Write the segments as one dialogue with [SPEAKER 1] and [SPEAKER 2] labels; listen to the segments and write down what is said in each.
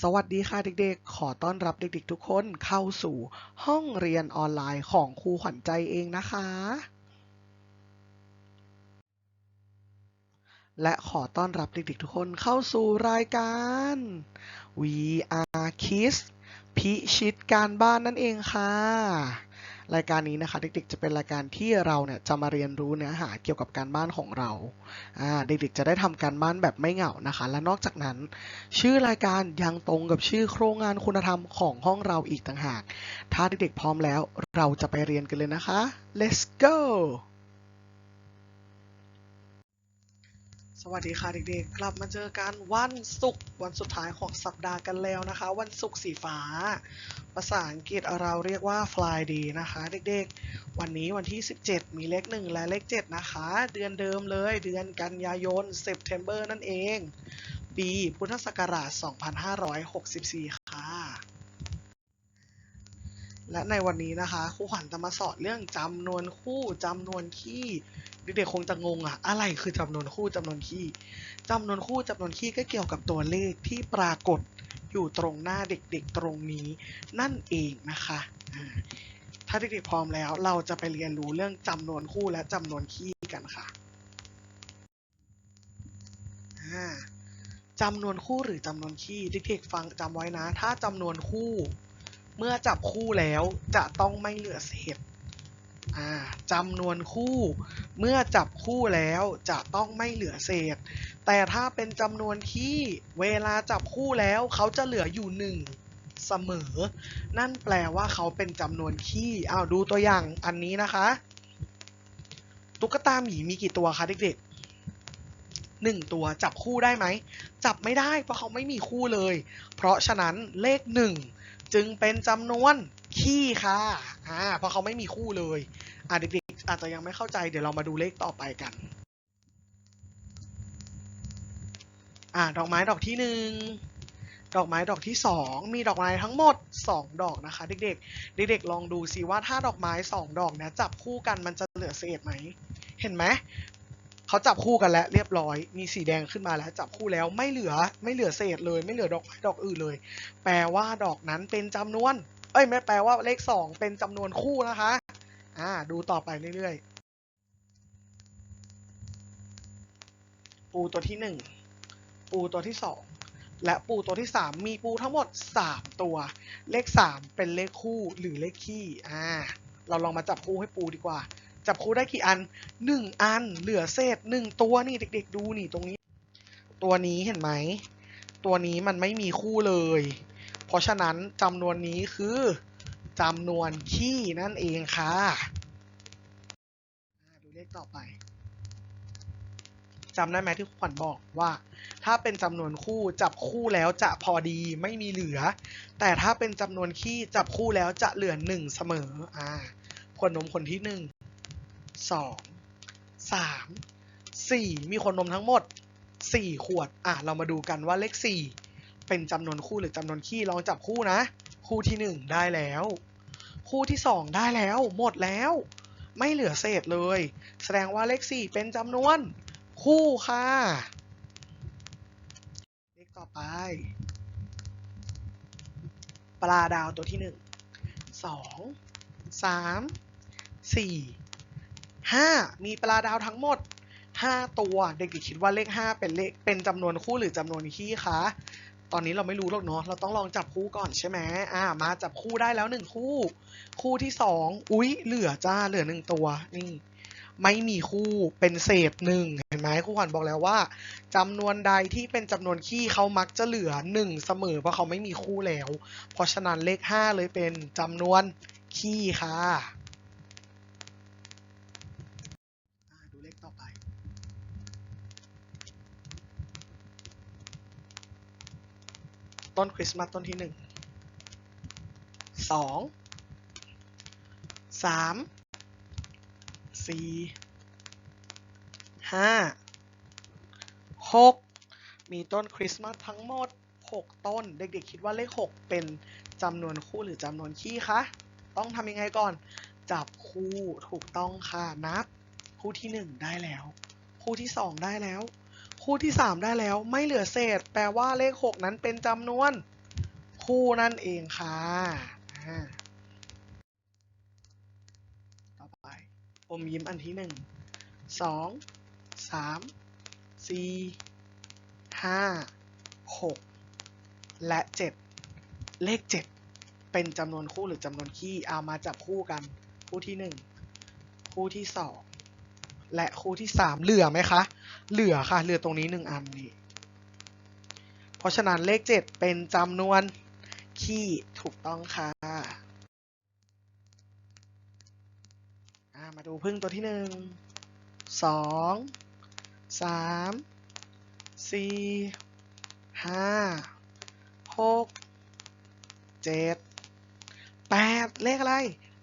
[SPEAKER 1] สวัสดีค่ะเด็กๆ ขอต้อนรับเด็กๆทุกคนเข้าสู่ห้องเรียนออนไลน์ของครูขวัญใจเองนะคะ และขอต้อนรับเด็กๆทุกคนเข้าสู่รายการ VR Kids พิชิตการบ้านนั่นเองค่ะ รายการนี้นะคะเด็กๆจะเป็นรายการที่เราเนี่ยจะมาเรียนรู้เนื้อหาเกี่ยวกับการบ้านของเราอ่าเด็กๆจะได้ทำการบ้านแบบไม่เหงานะคะ และนอกจากนั้น ชื่อรายการยังตรงกับชื่อโครงงานคุณธรรมของห้องเราอีกต่างหาก ถ้าเด็กๆพร้อมแล้ว เราจะไปเรียนกันเลยนะคะ let's go วัสดีค่ะเด็กๆ กลับมาเจอกันวันศุกร์วันสุดท้ายของสัปดาห์กันแล้วนะคะ วันศุกร์สีฟ้า ภาษาอังกฤษเราเรียกว่า Friday นะคะ เด็กๆ วันนี้วันที่ 17 มีเลข 1 และเลข 7 นะคะ เดือนเดิมเลยเดือนกันยายน September นั่นเอง ปีพุทธศักราช 2564 และในวันนี้นะคะครูขวัญจะมาสอนเรื่องจำนวนคู่จำนวนคี่เด็กๆคงจะงงอะอะไรคือจำนวนคู่จำนวนคี่จำนวนคู่จำนวนคี่ก็เกี่ยวกับตัวเลขที่ปรากฏอยู่ตรงหน้าเด็กๆตรงนี้นั่นเองนะคะ ถ้าเด็กๆพร้อมแล้วเราจะไปเรียนรู้เรื่องจำนวนคู่และจำนวนคี่กันค่ะอ่าจำนวนคู่หรือจำนวนคี่เด็กๆฟังจำไว้นะ ถ้าจำนวนคู่ เมื่อจับคู่แล้วจะต้องไม่เหลือเศษจำนวนคู่ เมื่อจับคู่แล้วจะต้องไม่เหลือเศษ แต่ถ้าเป็นจำนวนที่เวลาจับคู่แล้วเขาจะเหลืออยู่หนึ่งเสมอ นั่นแปลว่าเขาเป็นจำนวนคี่อ้าวดูตัวอย่างอันนี้นะคะ ตุ๊กตาหมีมีกี่ตัวคะเด็กๆหนึ่งตัวจับคู่ได้ไหม จับไม่ได้เพราะเขาไม่มีคู่เลย เพราะฉะนั้นเลขหนึ่ง จึงเป็นจำนวนคี่ค่ะอ่าเพราะเขาไม่มีคู่เลยอ่าเด็กๆอาจจะยังไม่เข้าใจเดี๋ยวเรามาดูเลขต่อไปกันอ่าดอกไม้ดอกที่หนึ่งดอกไม้ดอกที่สองมีดอกไม้ทั้งหมดสองดอกนะคะ เด็กๆ เด็กๆ ลองดูซิว่าถ้าดอกไม้สองดอกเนี่ยจับคู่กันมันจะเหลือเศษไหม เห็นไหม เขาจับคู่กันแล้วเรียบร้อย มีสีแดงขึ้นมาแล้ว จับคู่แล้วไม่เหลือไม่เหลือเศษเลย ไม่เหลือดอกไม้ดอกอื่นเลย แปลว่าดอกนั้นเป็นจำนวน เอ้ยไม่แปลว่าเลขสองเป็นจำนวนคู่นะคะ อ่า ดูต่อไปเรื่อยๆ ปูตัวที่หนึ่งปูตัวที่สองและปูตัวที่สามมีปูทั้งหมดสามตัว เลขสามเป็นเลขคู่หรือเลขคี่อ่า เราลองมาจับคู่ให้ปูดีกว่า จับคู่ได้กี่อันหนึ่งอัน เหลือเศษหนึ่งตัวนี่เด็ก ๆ ดูนี่ตรงนี้ ตัวนี้เห็นไหม ตัวนี้มันไม่มีคู่เลย เพราะฉะนั้นจำนวนนี้คือจำนวนคี่นั่นเองค่ะดูเลขต่อไปจำได้ไหมที่ขวัญบอกว่า ถ้าเป็นจำนวนคู่จับคู่แล้วจะพอดีไม่มีเหลือ แต่ถ้าเป็นจำนวนคี่จับคู่แล้วจะเหลือหนึ่งเสมออ่าคนนมคนที่หนึ่ง สองสามสี่มีคนนมทั้งหมดสี่ขวด อะ เรามาดูกันว่าเลขสี่เป็นจำนวนคู่หรือจำนวนคี่ลองจับคู่นะ คู่ที่หนึ่งได้แล้ว คู่ที่สองได้แล้ว หมดแล้ว ไม่เหลือเศษเลย แสดงว่าเลขสี่เป็นจำนวนคู่ค่ะ เลขต่อไป ปลาดาวตัวที่หนึ่งสองสามสี่ ห้ามีปลาดาวทั้งหมดห้าตัว เด็กๆคิดว่าเลขห้าเป็นเลขเป็นจำนวนคู่หรือจำนวนคี่คะ ตอนนี้เราไม่รู้หรอกเนาะ เราต้องลองจับคู่ก่อนใช่ไหมอ่า มาจับคู่ได้แล้วหนึ่งคู่ คู่ที่สองอุ๊ย เหลือจ้า เหลือหนึ่งตัว นี่ ไม่มีคู่เป็นเศษหนึ่งเห็นไหมครูขวัญบอกแล้วว่าจำนวนใดที่เป็นจำนวนคี่เขามักจะเหลือหนึ่งเสมอ เพราะเขาไม่มีคู่แล้ว เพราะฉะนั้นเลขห้าเลยเป็นจำนวนคี่ค่ะอ่าดูเลขต่อไป ต้นคริสต์มาสต้นที่หนึ่งสองสามสี่ห้าหกมีต้นคริสต์มาสทั้งหมดหกต้น เด็กๆ คิดว่าเลขหกเป็นจำนวนคู่หรือจำนวนคี่คะ ต้องทำยังไงก่อน จับคู่ถูกต้องค่ะ นับ คู่ที่หนึ่งได้แล้ว คู่ที่สองได้แล้ว คู่ที่สามได้แล้วไม่เหลือเศษ แปลว่าเลขหกนั้นเป็นจำนวน คู่นั่นเองค่ะต่อไปอมยิ้มอันที่หนึ่งสองสามสี่ห้าหกและเจ็ดเลขเจ็ดเป็นจำนวนคู่หรือจำนวนคี่เอามาจับคู่กัน คู่ที่หนึ่งคู่ที่สองและคู่ที่สามเหลือไหมคะ เหลือค่ะ เหลือตรงนี้หนึ่งอันนี่ เพราะฉะนั้นเลขเจ็ดเป็นจำนวนคี่ถูกต้องค่ะมาดูพึ่งตัวที่หนึ่งสองสามสี่ห้าหกเจ็ดแปดเลขอะไร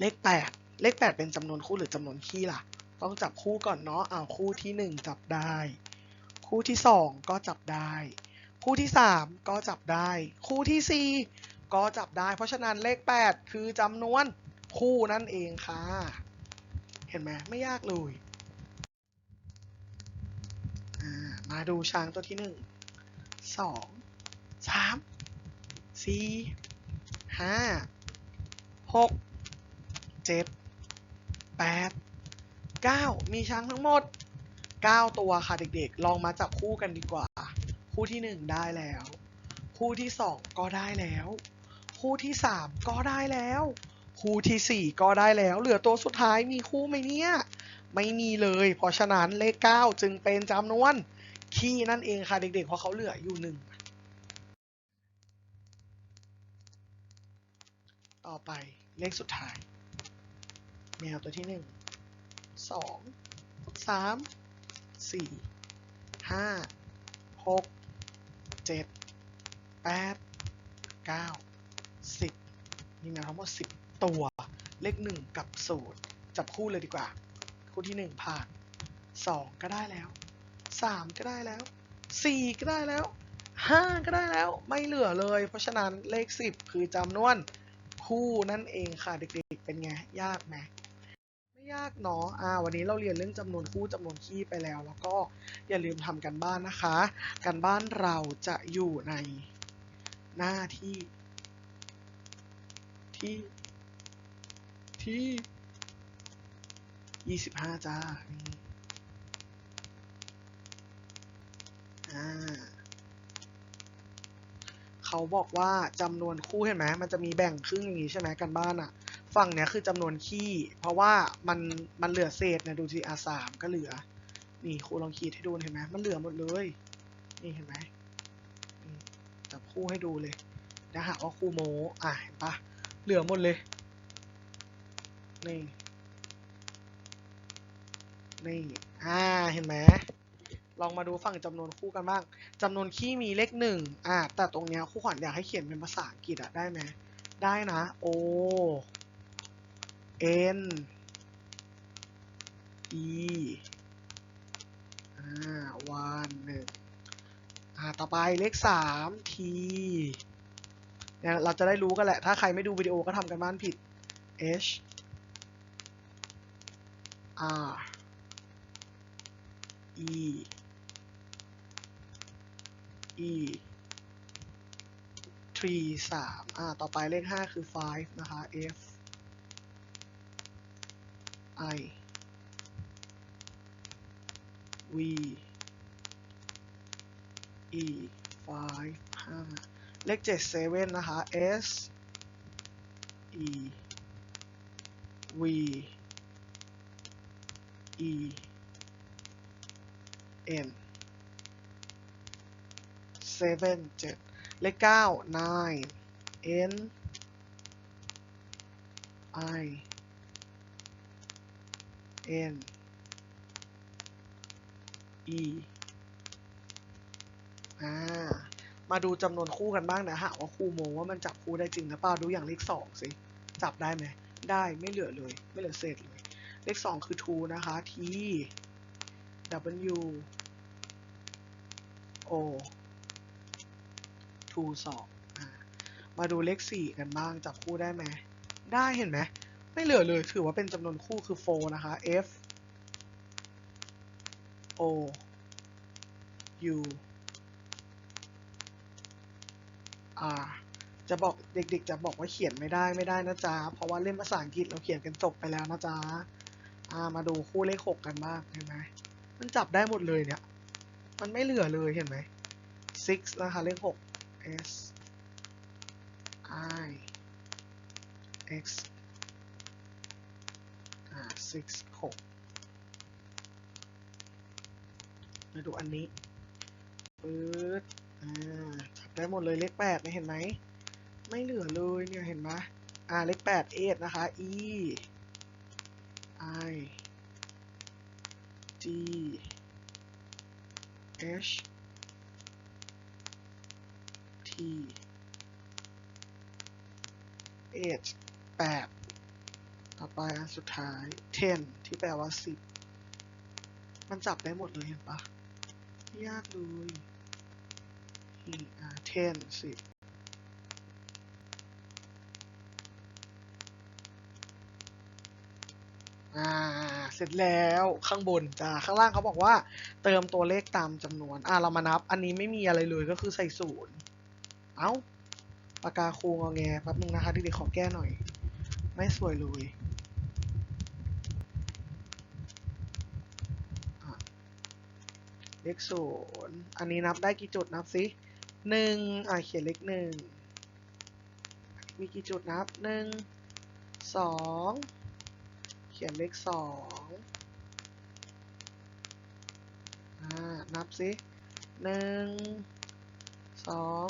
[SPEAKER 1] เลขแปดเลขแปดเป็นจำนวนคู่หรือจำนวนคี่ล่ะ ต้องจับคู่ก่อนเนาะเอาคู่ที่หนึ่งจับได้ คู่ที่สองก็จับได้ คู่ที่สามก็จับได้ คู่ที่สี่ก็จับได้ เพราะฉะนั้นเลขแปดคือจำนวนคู่นั่นเองค่ะ เห็นไหมไม่ยากเลยมาดูช้างตัวที่หนึ่งสองสา มสี่ห้าหกเก้ามีช้างทั้งหมดเก้าตัวค่ะเด็กๆ ลองมาจับคู่กันดีกว่า คู่ที่หนึ่งได้แล้ว คู่ที่สองก็ได้แล้ว คู่ที่สามก็ได้แล้ว คู่ที่สี่ก็ได้แล้ว เหลือตัวสุดท้ายมีคู่ไหมเนี่ย ไม่มีเลย เพราะฉะนั้นเลขเก้าจึงเป็นจำนวนคี่นั่นเองค่ะเด็กๆ เพราะเขาเหลืออยู่หนึ่งต่อไปเลขสุดท้าย แมวตัวที่หนึ่ง สองสามสี่ห้าหกเจ็ดแปดเก้าสิบมีแมวทั้งหมดสิบตัว เลขหนึ่งกับศูนย์จับคู่เลยดีกว่า คู่ที่หนึ่งผ่านสองก็ได้แล้วสามก็ได้แล้วสี่ก็ได้แล้วห้าก็ได้แล้วไม่เหลือเลย เพราะฉะนั้นเลขสิบคือจำนวนคู่นั่นเองค่ะเด็กๆเป็นไง ยากไหม ยากเนาะอ่าวันนี้เราเรียนเรื่องจำนวนคู่จำนวนคี่ไปแล้ว แล้วก็อย่าลืมทำกันบ้านนะคะ กันบ้านเราจะอยู่ในหน้าที่ ที่ ที่ยี่สิบห้าจ้าอ่าเขาบอกว่าจำนวนคู่เห็นไหมมันจะมีแบ่งครึ่งอย่างนี้ใช่ไหมกันบ้านอะ ฝั่งเนี้ยคือจำนวนคี่เพราะว่ามันมันเหลือเศษเนี่ยดูสิอาสามก็เหลือ นี่ครูลองขีดให้ดูเห็นไหมมันเหลือหมดเลย นี่เห็นไหมนี่จับคู่ให้ดูเลยนะหากว่าครูโมอะเห็นปะเหลือหมดเลย นี่ นี่ อ่า เห็นไหมลองมาดูฝั่งจำนวนคู่กันบ้างจำนวนคี่มีเลขหนึ่งอ่าแต่ตรงเนี้ยครูขวัญอยากให้เขียนเป็นภาษาอังกฤษอะได้ไหม ได้นะ O N E อ่า one หนึ่งอ่าต่อไปเลขสาม T เนี่ยเราจะได้รู้กันแหละ ถ้าใครไม่ดูวิดีโอก็ทำกันบ้านผิด H R E E three สามอ่า ต่อไปเลขห้าคือ five นะคะ F I V E five ห้าเลขเจ็ด seven นะคะ S E V E N seven เลขเก้า nine N I N E อ่า มาดูจำนวนคู่กันบ้างนะฮะว่าคู่โมว่ามันจับคู่ได้จริงหรือเปล่าดูอย่างเลขสองสิ จับได้ไหม ได้ไม่เหลือเลย ไม่เหลือเศษเลย เลขสองคือ two นะคะ T W O two สองมาดูเลขสี่กันบ้าง จับคู่ได้ไหม ได้เห็นไหม ไม่เหลือเลยถือว่าเป็นจำนวนคู่คือ four นะคะ F O U R จะบอกเด็กๆ จะบอกว่าเขียนไม่ได้ไม่ได้นะจ๊ะ เพราะว่าเล่นภาษาอังกฤษเราเขียนกันจบไปแล้วนะจ๊ะามาดูคู่เลขหกกันบ้างเห็นไหมมันจับได้หมดเลยเนี่ย มันไม่เหลือเลยเห็นไหม six นะคะเลขหก s i x อ่า six หกมาดูอันนี้ปื๊ดอ่าจับได้หมดเลยเลขแปดเนี่เห็นไหม ไม่เหลือเลยเนี่ยเห็นไหมอ่าเลขแปด eight นะคะ e i g h t h แปด ต่อไปอันสุดท้าย ten ที่แปลว่าสิบมันจับได้หมดเลยเห็นปะยากเลยนี่อ่า ten สิบอ่า เสร็จแล้วข้างบนจ้าข้างล่างเขาบอกว่า เติมตัวเลขตามจำนวน อ่าเรามานับ อันนี้ไม่มีอะไรเลยก็คือใส่ศูนย์ เอ้าปากกาครูงอแงแป๊บนึงนะคะเด็กๆขอแก้หน่อย ไม่สวยเลยอะ เลขศูนย์อันนี้นับได้กี่จุดนับสิหนึ่งอ่าเขียนเลขหนึ่งมีกี่จุดนับหนึ่งสองเขียนเลขสองอ่านับสิหนึ่งสอง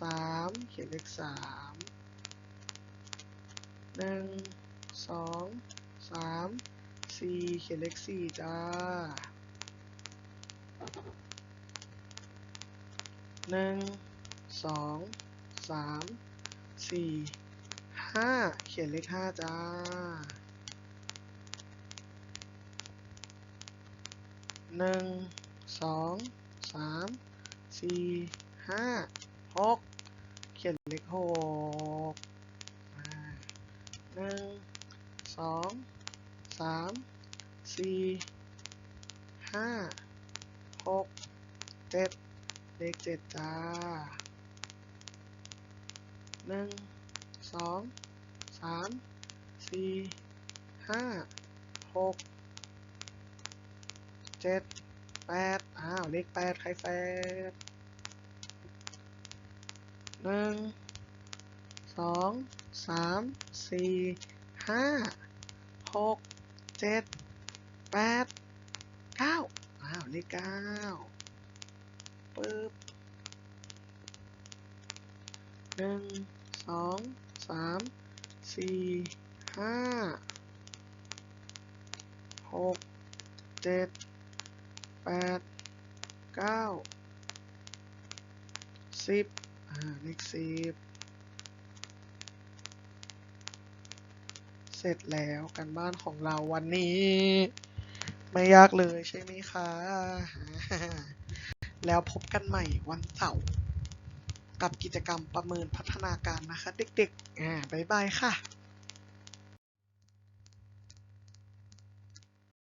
[SPEAKER 1] สามเขียนเลขสามหนึ่งสองสามสี่เขียนเลขสี่จ้า หนึ่งสองสามสี่ห้าเขียนเลขห้าจ้าหนึ่งสองสามสี่ห้าหกเขียนเลขหกหนึ่งสองสามสี่ห้าหกเจ็ด เลขเจ็ดจ้าหนึ่งสองสามสี่ห้าหกเจ็ดแปดอ้าว เลขแปดใครแฟดหนึ่งสองสามสี่ห้าหกเจ็ดแปดเก้าอ้าว เลขเก้า ปึ๊บหนึ่งสองสามสี่ห้าหกเจ็ดแปดเก้าสิบอ่าเลขสิบเสร็จแล้วกันบ้านของเราวันนี้ ไม่ยากเลยใช่ไหมคะ แล้วพบกันใหม่วันเสาร์กับกิจกรรมประเมินพัฒนาการนะคะ เด็กๆ อ่า บ๊ายบายค่ะ